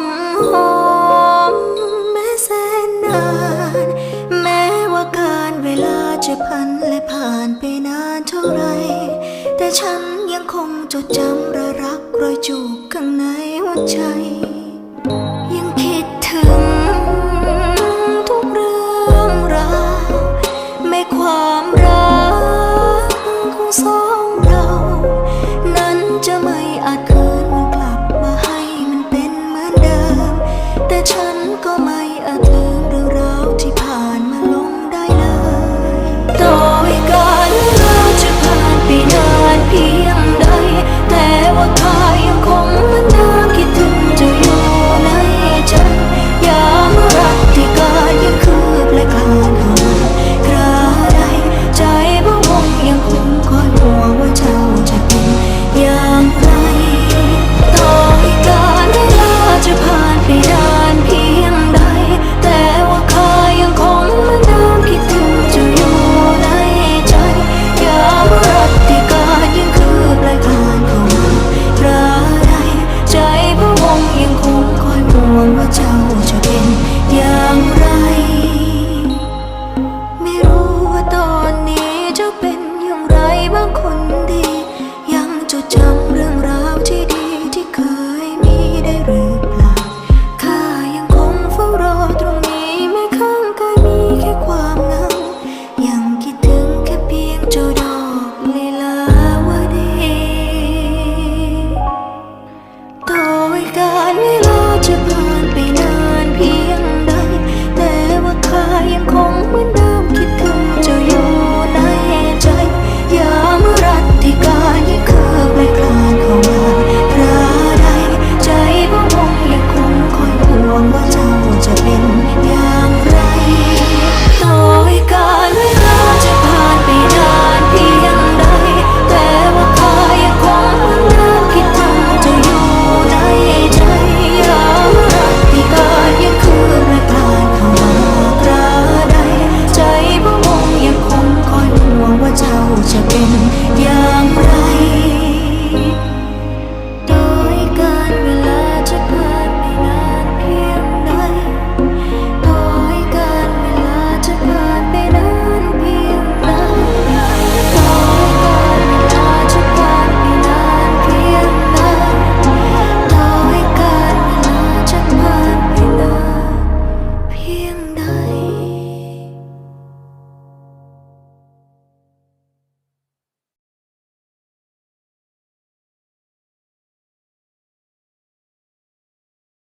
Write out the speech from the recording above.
มหอมแม้แสนนาน แม้ว่าการเวลาจะพันและผ่านไปนานเท่าไร แต่ฉันยังคงจดจำระรักรอยจูบข้างในหัวใจ beauty. เรื่องราวที่ดีที่เคย